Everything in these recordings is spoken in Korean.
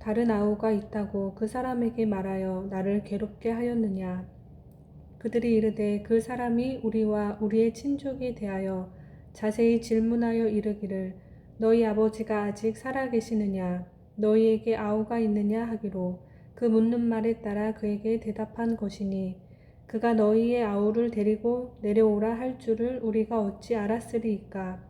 다른 아우가 있다고 그 사람에게 말하여 나를 괴롭게 하였느냐? 그들이 이르되 그 사람이 우리와 우리의 친족에 대하여 자세히 질문하여 이르기를 너희 아버지가 아직 살아 계시느냐? 너희에게 아우가 있느냐? 하기로 그 묻는 말에 따라 그에게 대답한 것이니 그가 너희의 아우를 데리고 내려오라 할 줄을 우리가 어찌 알았으리이까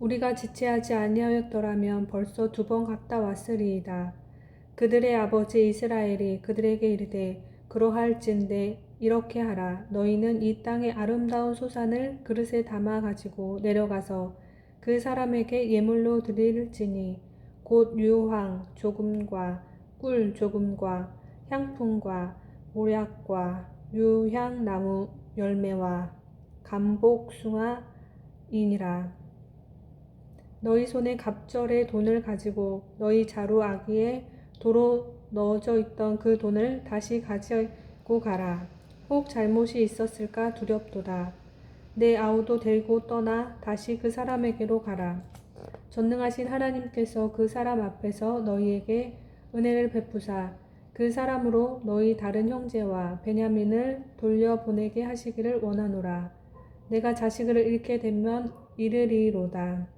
우리가 지체하지 아니하였더라면 벌써 두 번 갔다 왔으리이다. 그들의 아버지 이스라엘이 그들에게 이르되 그러할진대 이렇게 하라 너희는 이 땅의 아름다운 소산을 그릇에 담아 가지고 내려가서 그 사람에게 예물로 드릴지니 곧 유황 조금과 꿀 조금과 향품과 모략과 유향나무 열매와 감복숭아이니라 너희 손에 갑절의 돈을 가지고 너희 자루 아기에 도로 넣어져 있던 그 돈을 다시 가지고 가라. 혹 잘못이 있었을까 두렵도다. 내 아우도 데리고 떠나 다시 그 사람에게로 가라. 전능하신 하나님께서 그 사람 앞에서 너희에게 은혜를 베푸사 그 사람으로 너희 다른 형제와 베냐민을 돌려보내게 하시기를 원하노라. 내가 자식을 잃게 되면 이르리로다.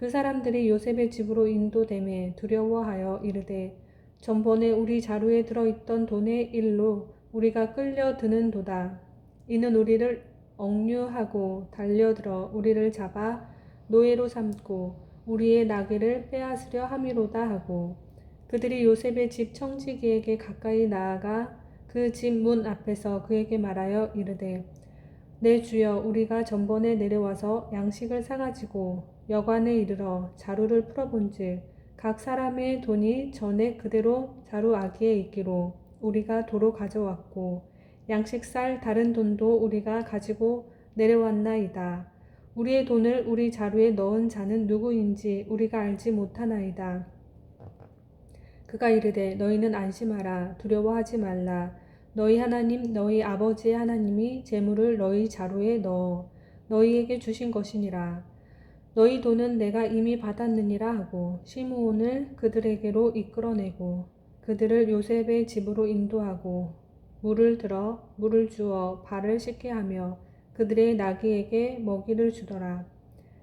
그 사람들이 요셉의 집으로 인도됨에 두려워하여 이르되 전번에 우리 자루에 들어있던 돈의 일로 우리가 끌려드는 도다. 이는 우리를 억류하고 달려들어 우리를 잡아 노예로 삼고 우리의 나귀를 빼앗으려 함이로다 하고 그들이 요셉의 집 청지기에게 가까이 나아가 그 집 문 앞에서 그에게 말하여 이르되 내 주여 우리가 전번에 내려와서 양식을 사가지고 여관에 이르러 자루를 풀어본즉 각 사람의 돈이 전에 그대로 자루 아기에 있기로 우리가 도로 가져왔고 양식 쌀 다른 돈도 우리가 가지고 내려왔나이다. 우리의 돈을 우리 자루에 넣은 자는 누구인지 우리가 알지 못하나이다. 그가 이르되 너희는 안심하라 두려워하지 말라 너희 하나님 너희 아버지의 하나님이 재물을 너희 자루에 넣어 너희에게 주신 것이니라 너희 돈은 내가 이미 받았느니라 하고 시므온을 그들에게로 이끌어내고 그들을 요셉의 집으로 인도하고 물을 들어 물을 주어 발을 씻게 하며 그들의 나귀에게 먹이를 주더라.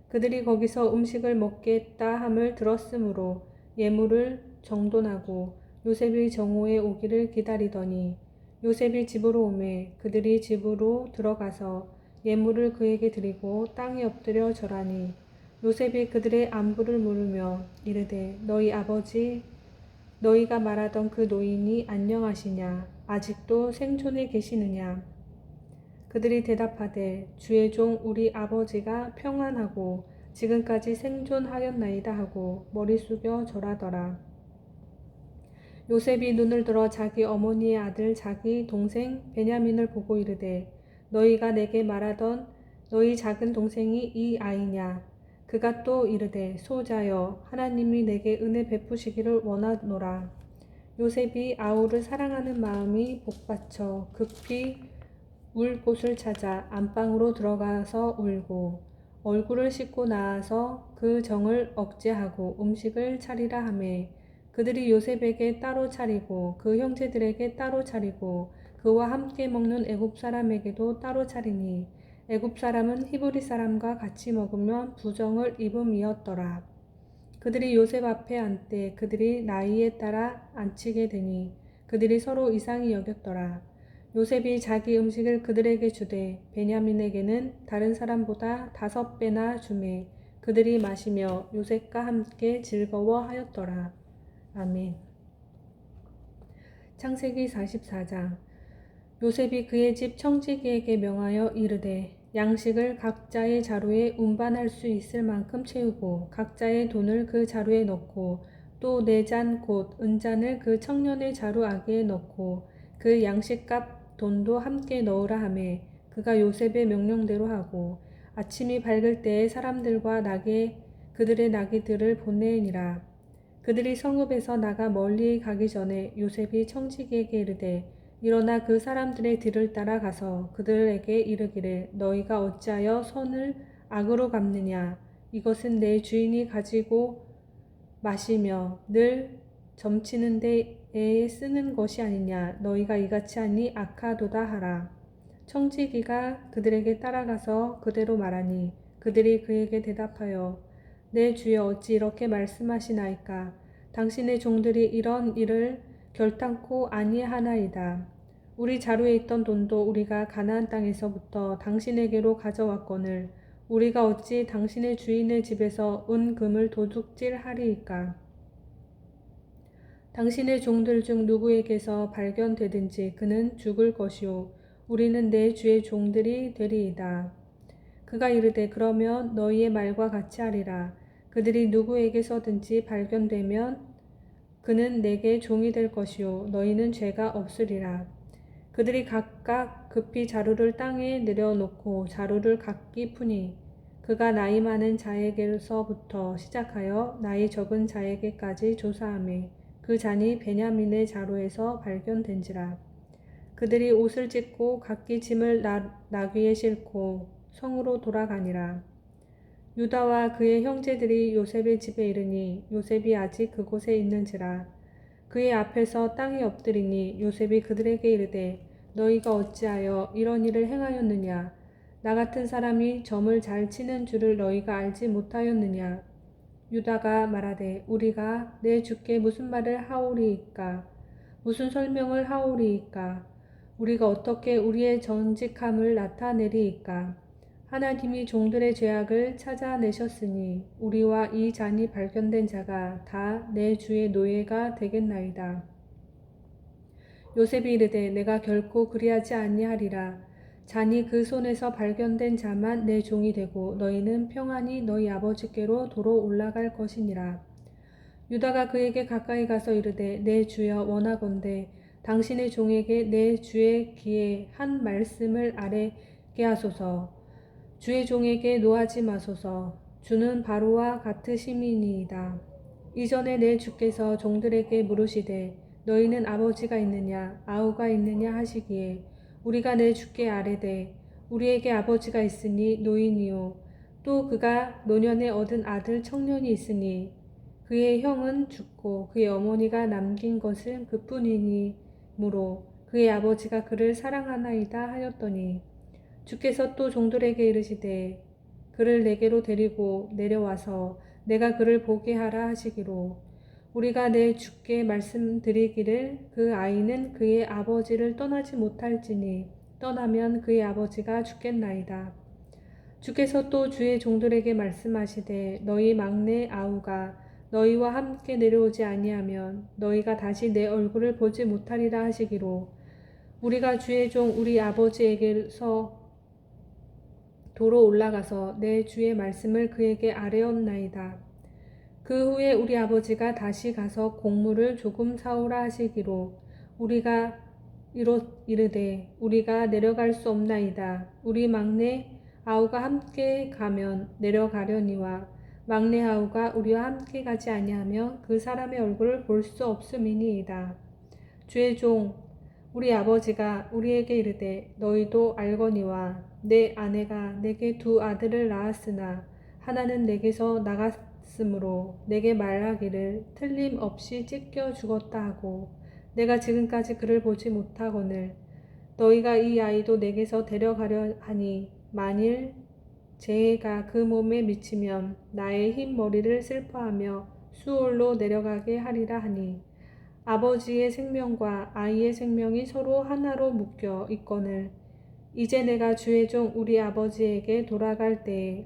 그들이 거기서 음식을 먹겠다 함을 들었으므로 예물을 정돈하고 요셉이 정오에 오기를 기다리더니 요셉이 집으로 오매 그들이 집으로 들어가서 예물을 그에게 드리고 땅에 엎드려 절하니 요셉이 그들의 안부를 물으며 이르되 너희 아버지 너희가 말하던 그 노인이 안녕하시냐? 아직도 생존해 계시느냐? 그들이 대답하되 주의 종 우리 아버지가 평안하고 지금까지 생존하였나이다 하고 머리 숙여 절하더라. 요셉이 눈을 들어 자기 어머니의 아들 자기 동생 베냐민을 보고 이르되 너희가 내게 말하던 너희 작은 동생이 이 아이냐 그가 또 이르되 소자여 하나님이 내게 은혜 베푸시기를 원하노라. 요셉이 아우를 사랑하는 마음이 복받쳐 급히 울 곳을 찾아 안방으로 들어가서 울고 얼굴을 씻고 나와서 그 정을 억제하고 음식을 차리라 하매 그들이 요셉에게 따로 차리고 그 형제들에게 따로 차리고 그와 함께 먹는 애굽 사람에게도 따로 차리니 애굽 사람은 히브리 사람과 같이 먹으면 부정을 입음이었더라. 그들이 요셉 앞에 앉되 그들이 나이에 따라 앉히게 되니 그들이 서로 이상히 여겼더라. 요셉이 자기 음식을 그들에게 주되 베냐민에게는 다른 사람보다 다섯 배나 주매 그들이 마시며 요셉과 함께 즐거워하였더라. 아멘. 창세기 44장 요셉이 그의 집 청지기에게 명하여 이르되 양식을 각자의 자루에 운반할 수 있을 만큼 채우고 각자의 돈을 그 자루에 넣고 또네잔곧 은잔을 그 청년의 자루 아기에 넣고 그 양식값 돈도 함께 넣으라 하매 그가 요셉의 명령대로 하고 아침이 밝을 때에 사람들과 나귀 그들의 나귀들을 보내니라. 그들이 성읍에서 나가 멀리 가기 전에 요셉이 청지기에게 이르되 일어나 그 사람들의 뒤를 따라 가서 그들에게 이르기를 너희가 어찌하여 손을 악으로 갚느냐? 이것은 내 주인이 가지고 마시며 늘 점치는 데에 쓰는 것이 아니냐? 너희가 이같이 하니 악하도다 하라. 청지기가 그들에게 따라가서 그대로 말하니 그들이 그에게 대답하여 내 주여 어찌 이렇게 말씀하시나이까? 당신의 종들이 이런 일을 결단코 아니하나이다. 우리 자루에 있던 돈도 우리가 가나안 땅에서부터 당신에게로 가져왔거늘 우리가 어찌 당신의 주인의 집에서 은 금을 도둑질하리이까? 당신의 종들 중 누구에게서 발견되든지 그는 죽을 것이요 우리는 내 주의 종들이 되리이다. 그가 이르되 그러면 너희의 말과 같이 하리라. 그들이 누구에게서든지 발견되면 그는 내게 종이 될 것이요 너희는 죄가 없으리라. 그들이 각각 급히 자루를 땅에 내려놓고 자루를 각기 푸니 그가 나이 많은 자에게서부터 시작하여 나이 적은 자에게까지 조사하매 그 잔이 베냐민의 자루에서 발견된지라. 그들이 옷을 찢고 각기 짐을 나, 나귀에 싣고 성으로 돌아가니라. 유다와 그의 형제들이 요셉의 집에 이르니 요셉이 아직 그곳에 있는지라. 그의 앞에서 땅에 엎드리니 요셉이 그들에게 이르되 너희가 어찌하여 이런 일을 행하였느냐? 나 같은 사람이 점을 잘 치는 줄을 너희가 알지 못하였느냐? 유다가 말하되 우리가 내 주께 무슨 말을 하오리이까? 무슨 설명을 하오리이까? 우리가 어떻게 우리의 정직함을 나타내리이까 하나님이 종들의 죄악을 찾아내셨으니 우리와 이 잔이 발견된 자가 다 내 주의 노예가 되겠나이다. 요셉이 이르되 내가 결코 그리하지 아니하리라. 잔이 그 손에서 발견된 자만 내 종이 되고 너희는 평안히 너희 아버지께로 도로 올라갈 것이니라. 유다가 그에게 가까이 가서 이르되 내 주여 원하건대 당신의 종에게 내 주의 귀에 한 말씀을 아뢰게 하소서. 주의 종에게 노하지 마소서. 주는 바로와 같으심이니이다. 이전에 내 주께서 종들에게 물으시되 너희는 아버지가 있느냐 아우가 있느냐 하시기에 우리가 내 주께 아뢰되 우리에게 아버지가 있으니 노인이요 또 그가 노년에 얻은 아들 청년이 있으니 그의 형은 죽고 그의 어머니가 남긴 것은 그뿐이니므로 그의 아버지가 그를 사랑하나이다 하였더니 주께서 또 종들에게 이르시되 그를 내게로 데리고 내려와서 내가 그를 보게 하라 하시기로 우리가 내 주께 말씀드리기를 그 아이는 그의 아버지를 떠나지 못할지니 떠나면 그의 아버지가 죽겠나이다. 주께서 또 주의 종들에게 말씀하시되 너희 막내 아우가 너희와 함께 내려오지 아니하면 너희가 다시 내 얼굴을 보지 못하리라 하시기로 우리가 주의 종 우리 아버지에게서 도로 올라가서 내 주의 말씀을 그에게 아뢰었나이다. 그 후에 우리 아버지가 다시 가서 곡물을 조금 사오라 하시기로 우리가 이로 이르되 우리가 내려갈 수 없나이다. 우리 막내 아우가 함께 가면 내려가려니와 막내 아우가 우리와 함께 가지 아니하면 그 사람의 얼굴을 볼 수 없음이니이다. 주의 종 우리 아버지가 우리에게 이르되 너희도 알거니와 내 아내가 내게 두 아들을 낳았으나 하나는 내게서 나갔으므로 내게 말하기를 틀림없이 찢겨 죽었다 하고 내가 지금까지 그를 보지 못하거늘 너희가 이 아이도 내게서 데려가려 하니 만일 재해가 그 몸에 미치면 나의 흰 머리를 슬퍼하며 수월로 내려가게 하리라 하니 아버지의 생명과 아이의 생명이 서로 하나로 묶여 있거늘 이제 내가 주의 종 우리 아버지에게 돌아갈 때에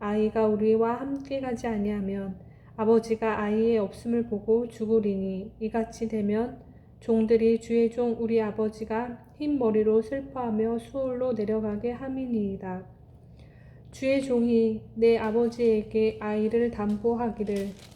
아이가 우리와 함께 가지 아니하면 아버지가 아이의 없음을 보고 죽으리니 이같이 되면 종들이 주의 종 우리 아버지가 흰 머리로 슬퍼하며 수월로 내려가게 함이니이다. 주의 종이 내 아버지에게 아이를 담보하기를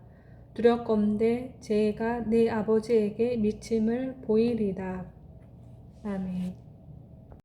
두렵건대 제가 내 아버지에게 미침을 보이리다 아멘